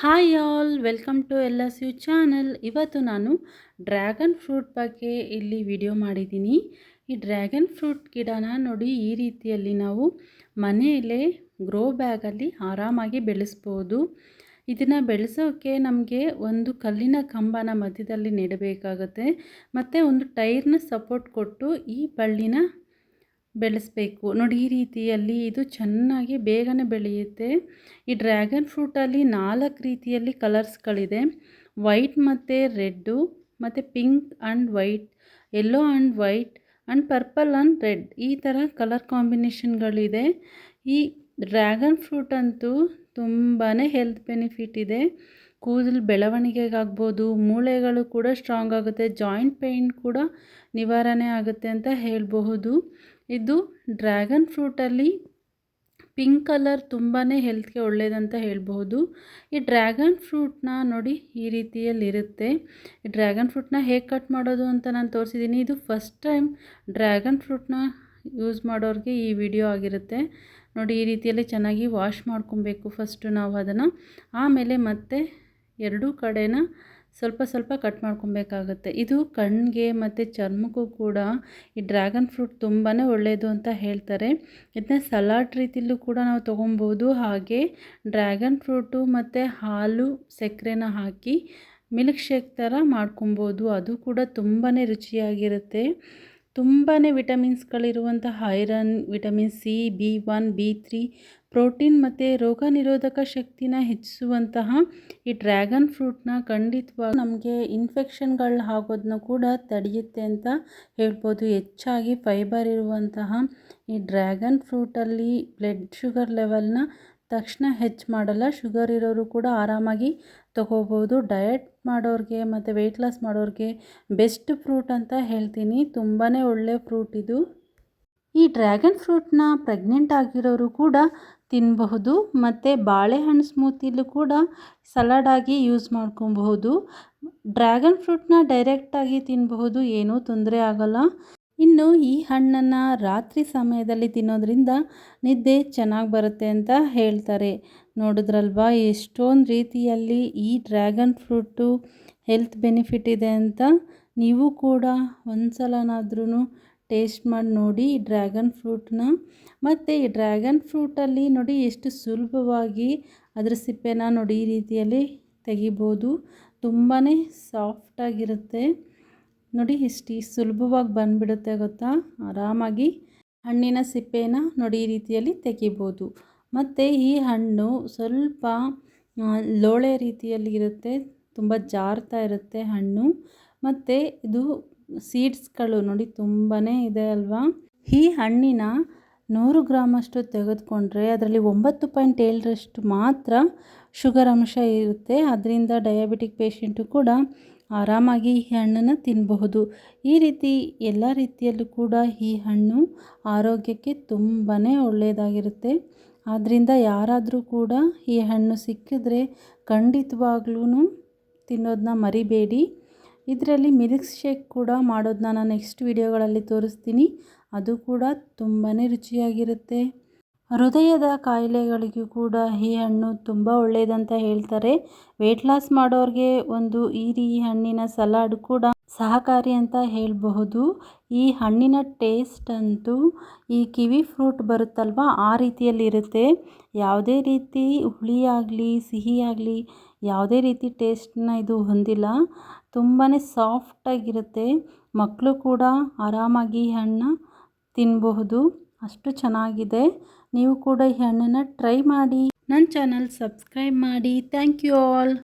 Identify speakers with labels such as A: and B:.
A: Hi all welcome to L S U channel ಇವತ್ತು ನಾನು dragon fruit ಬಗ್ಗೆ ಇಲ್ಲಿ ವಿಡಿಯೋ ಮಾಡಿದ್ದೀನಿ. ಈ ಡ್ರ್ಯಾಗನ್ ಫ್ರೂಟ್ ಗಿಡನ ನೋಡಿ ಈ ರೀತಿಯಲ್ಲಿ ನಾವು ಮನೆಯಲ್ಲೇ ಗ್ರೋ ಬ್ಯಾಗಲ್ಲಿ ಆರಾಮಾಗಿ ಬೆಳೆಸ್ಬೋದು. ಇದನ್ನು ಬೆಳೆಸೋಕ್ಕೆ ನಮಗೆ ಒಂದು ಕಲ್ಲಿನ ಕಂಬನ ಮಧ್ಯದಲ್ಲಿ ನೆಡಬೇಕಾಗುತ್ತೆ. ಮತ್ತು ಒಂದು ಟೈರ್ನ ಸಪೋರ್ಟ್ ಕೊಟ್ಟು ಈ ಬಳ್ಳಿನ ಬೆಳೆಸಬೇಕು. ನೋಡಿ, ಈ ರೀತಿಯಲ್ಲಿ ಇದು ಚೆನ್ನಾಗಿ ಬೇಗನೆ ಬೆಳೆಯುತ್ತೆ. ಈ ಡ್ರ್ಯಾಗನ್ ಫ್ರೂಟಲ್ಲಿ ನಾಲ್ಕು ರೀತಿಯಲ್ಲಿ ಕಲರ್ಸ್ಗಳಿದೆ. ವೈಟ್ ಮತ್ತು ರೆಡ್ಡು, ಮತ್ತು pink and white yellow and white and purple and red. ಈ ಥರ ಕಲರ್ ಕಾಂಬಿನೇಷನ್ಗಳಿದೆ. ಈ ಡ್ರ್ಯಾಗನ್ ಫ್ರೂಟ್ ಅಂತೂ ತುಂಬಾ ಹೆಲ್ತ್ ಬೆನಿಫಿಟ್ ಇದೆ. ಕೂದಲು ಬೆಳವಣಿಗೆಗಾಗ್ಬೋದು, ಮೂಳೆಗಳು ಕೂಡ ಸ್ಟ್ರಾಂಗ್ ಆಗುತ್ತೆ, ಜಾಯಿಂಟ್ ಪೇಯ್ನ್ ಕೂಡ ನಿವಾರಣೆ ಆಗುತ್ತೆ ಅಂತ ಹೇಳಬಹುದು. ಇದು ಡ್ರ್ಯಾಗನ್ ಫ್ರೂಟಲ್ಲಿ ಪಿಂಕ್ ಕಲರ್ ತುಂಬಾ ಹೆಲ್ತ್ಗೆ ಒಳ್ಳೆಯದಂತ ಹೇಳ್ಬೋದು ಈ ಡ್ರ್ಯಾಗನ್ ಫ್ರೂಟ್ನ ನೋಡಿ ಈ ರೀತಿಯಲ್ಲಿರುತ್ತೆ. ಈ ಡ್ರ್ಯಾಗನ್ ಫ್ರೂಟ್ನ ಹೇಗೆ ಕಟ್ ಮಾಡೋದು ಅಂತ ನಾನು ತೋರಿಸಿದ್ದೀನಿ ಇದು ಫಸ್ಟ್ ಟೈಮ್ ಡ್ರ್ಯಾಗನ್ ಫ್ರೂಟ್ನ ಯೂಸ್ ಮಾಡೋರಿಗೆ ಈ ವಿಡಿಯೋ ಆಗಿರುತ್ತೆ. ನೋಡಿ ಈ ರೀತಿಯಲ್ಲಿ ಚೆನ್ನಾಗಿ ವಾಶ್ ಮಾಡ್ಕೊಬೇಕು ಫಸ್ಟು ನಾವು ಅದನ್ನು. ಆಮೇಲೆ ಮತ್ತೆ ಎರಡೂ ಕಡೆನ ಸ್ವಲ್ಪ ಸ್ವಲ್ಪ ಕಟ್ ಮಾಡ್ಕೊಬೇಕಾಗುತ್ತೆ. ಇದು ಕಣ್ಣಿಗೆ ಮತ್ತು ಚರ್ಮಕ್ಕೂ ಕೂಡ ಈ ಡ್ರ್ಯಾಗನ್ ಫ್ರೂಟ್ ತುಂಬಾ ಒಳ್ಳೆಯದು ಅಂತ ಹೇಳ್ತಾರೆ. ಇದನ್ನ ಸಲಾಡ್ ರೀತಿಯಲ್ಲೂ ಕೂಡ ನಾವು ತೊಗೊಬೋದು. ಹಾಗೆ ಡ್ರ್ಯಾಗನ್ ಫ್ರೂಟು ಮತ್ತು ಹಾಲು ಸಕ್ಕರೆನ ಹಾಕಿ ಮಿಲ್ಕ್ ಶೇಕ್ ಥರ ಮಾಡ್ಕೊಬೋದು. ಅದು ಕೂಡ ತುಂಬಾ ರುಚಿಯಾಗಿರುತ್ತೆ. ತುಂಬಾ ವಿಟಮಿನ್ಸ್ಗಳಿರುವಂಥ iron, vitamin C, B one, B three protein ಮತ್ತು ರೋಗ ನಿರೋಧಕ ಶಕ್ತಿನ ಹೆಚ್ಚಿಸುವಂತಹ ಈ ಡ್ರ್ಯಾಗನ್ ಫ್ರೂಟ್ನ ಖಂಡಿತವಾಗಿ ನಮಗೆ ಇನ್ಫೆಕ್ಷನ್ಗಳು ಆಗೋದನ್ನ ಕೂಡ ತಡೆಯುತ್ತೆ ಅಂತ ಹೇಳ್ಬೋದು. ಹೆಚ್ಚಾಗಿ ಫೈಬರ್ ಇರುವಂತಹ ಈ ಡ್ರ್ಯಾಗನ್ ಫ್ರೂಟಲ್ಲಿ ಬ್ಲಡ್ ಶುಗರ್ ಲೆವೆಲ್ನ ತಕ್ಷಣ ಹೆಚ್ಚು ಮಾಡಲ್ಲ. ಶುಗರ್ ಇರೋರು ಕೂಡ ಆರಾಮಾಗಿ ತಗೋಬೋದು. ಡಯಟ್ ಮಾಡೋರಿಗೆ ಮತ್ತು ವೆಯ್ಟ್ ಲಾಸ್ ಮಾಡೋರಿಗೆ ಬೆಸ್ಟ್ ಫ್ರೂಟ್ ಅಂತ ಹೇಳ್ತೀನಿ. ತುಂಬಾ ಒಳ್ಳೆ ಫ್ರೂಟ್ ಇದು. ಈ ಡ್ರ್ಯಾಗನ್ ಫ್ರೂಟ್ನ ಪ್ರೆಗ್ನೆಂಟ್ ಆಗಿರೋರು ಕೂಡ ತಿನ್ನಬಹುದು ಮತ್ತು ಬಾಳೆಹಣ್ಣು ಸ್ಮೂತಿಲೂ ಕೂಡ ಸಲಾಡಾಗಿ ಯೂಸ್ ಮಾಡ್ಕೊಬಹುದು. ಡ್ರ್ಯಾಗನ್ ಫ್ರೂಟ್ನ ಡೈರೆಕ್ಟಾಗಿ ತಿನ್ನಬಹುದು ಏನೂ ತೊಂದರೆ ಆಗೋಲ್ಲ. ಇನ್ನು ಈ ಹಣ್ಣನ್ನು ರಾತ್ರಿ ಸಮಯದಲ್ಲಿ ತಿನ್ನೋದ್ರಿಂದ ನಿದ್ದೆ ಚೆನ್ನಾಗಿ ಬರುತ್ತೆ ಅಂತ ಹೇಳ್ತಾರೆ. ನೋಡಿದ್ರಲ್ವಾ, ಎಷ್ಟೊಂದು ರೀತಿಯಲ್ಲಿ ಈ ಡ್ರ್ಯಾಗನ್ ಫ್ರೂಟು ಹೆಲ್ತ್ ಬೆನಿಫಿಟ್ ಇದೆ ಅಂತ ನೀವು ಕೂಡ ಒಂದು ಸಲನಾದ್ರೂ ಟೇಸ್ಟ್ ಮಾಡಿ ನೋಡಿ ಈ ಡ್ರ್ಯಾಗನ್ ಫ್ರೂಟ್ನ. ಮತ್ತು ಈ ಡ್ರ್ಯಾಗನ್ ಫ್ರೂಟಲ್ಲಿ ನೋಡಿ ಎಷ್ಟು ಸುಲಭವಾಗಿ ಅದರ ಸಿಪ್ಪೆನ ನೋಡಿ ಈ ರೀತಿಯಲ್ಲಿ ತೆಗಿಬೋದು. ತುಂಬಾ ಸಾಫ್ಟಾಗಿರುತ್ತೆ ನೋಡಿ ಎಷ್ಟು ಸುಲಭವಾಗಿ ಬಂದುಬಿಡುತ್ತೆ ಗೊತ್ತಾ? ಆರಾಮಾಗಿ ಹಣ್ಣಿನ ಸಿಪ್ಪೆನ ನೋಡಿ ಈ ರೀತಿಯಲ್ಲಿ ತೆಗಿಬೋದು. ಮತ್ತು ಈ ಹಣ್ಣು ಸ್ವಲ್ಪ ಲೋಳೆ ರೀತಿಯಲ್ಲಿ ಇರುತ್ತೆ, ತುಂಬ ಜಾರ್ತಾ ಇರುತ್ತೆ ಹಣ್ಣು. ಮತ್ತು ಇದು ಸೀಡ್ಸ್ಗಳು ನೋಡಿ ತುಂಬಾ ಇದೆ ಅಲ್ವಾ? ಈ ಹಣ್ಣಿನ ನೂರು ಗ್ರಾಮಷ್ಟು ತೆಗೆದುಕೊಂಡ್ರೆ ಅದರಲ್ಲಿ ಒಂಬತ್ತು ಪಾಯಿಂಟ್ ಏಳರಷ್ಟು ಮಾತ್ರ ಶುಗರ್ ಅಂಶ ಇರುತ್ತೆ. ಅದರಿಂದ ಡಯಾಬಿಟಿಕ್ ಪೇಷೆಂಟು ಕೂಡ ಆರಾಮಾಗಿ ಈ ಹಣ್ಣನ್ನು ತಿನ್ನಬಹುದು ಈ ರೀತಿ ಎಲ್ಲ ರೀತಿಯಲ್ಲೂ ಕೂಡ ಈ ಹಣ್ಣು ಆರೋಗ್ಯಕ್ಕೆ ತುಂಬಾ ಒಳ್ಳೆಯದಾಗಿರುತ್ತೆ. ಆದ್ದರಿಂದ ಯಾರಾದರೂ ಕೂಡ ಈ ಹಣ್ಣು ಸಿಕ್ಕಿದ್ರೆ ಖಂಡಿತವಾಗ್ಲೂ ತಿನ್ನೋದನ್ನ ಮರಿಬೇಡಿ. ಇದರಲ್ಲಿ ಮಿಲ್ಕ್ ಶೇಕ್ ಕೂಡ ಮಾಡೋದನ್ನ ನಾನು ನೆಕ್ಸ್ಟ್ ವಿಡಿಯೋಗಳಲ್ಲಿ ತೋರಿಸ್ತೀನಿ. ಅದು ಕೂಡ ತುಂಬಾ ರುಚಿಯಾಗಿರುತ್ತೆ. ಹೃದಯದ ಕಾಯಿಲೆಗಳಿಗೂ ಕೂಡ ಈ ಹಣ್ಣು ತುಂಬ ಒಳ್ಳೆಯದಂತ ಹೇಳ್ತಾರೆ. ವೆಯ್ಟ್ ಲಾಸ್ ಮಾಡೋರಿಗೆ ಒಂದು ಈ ರೀ ಹಣ್ಣಿನ ಸಲಾಡ್ ಕೂಡ ಸಹಕಾರಿ ಅಂತ ಹೇಳಬಹುದು. ಈ ಹಣ್ಣಿನ ಟೇಸ್ಟ್ ಅಂತೂ ಈ ಕಿವಿ ಫ್ರೂಟ್ ಬರುತ್ತಲ್ವ, ಆ ರೀತಿಯಲ್ಲಿರುತ್ತೆ ಯಾವುದೇ ರೀತಿ ಹುಳಿಯಾಗಲಿ, ಸಿಹಿಯಾಗಲಿ ಯಾವುದೇ ರೀತಿ ಟೇಸ್ಟನ್ನ ಇದು ಹೊಂದಿಲ್ಲ. ತುಂಬಾ ಸಾಫ್ಟಾಗಿರುತ್ತೆ ಮಕ್ಕಳು ಕೂಡ ಆರಾಮಾಗಿ ಹಣ್ಣು ತಿನ್ನಬಹುದು ಅಷ್ಟು ಚೆನ್ನಾಗಿದೆ. ನೀವು ಕೂಡ ಈ ಹಣ್ಣನ್ನು ಟ್ರೈ ಮಾಡಿ. ನನ್ನ ಚಾನಲ್ ಸಬ್ಸ್ಕ್ರೈಬ್ ಮಾಡಿ. Thank you all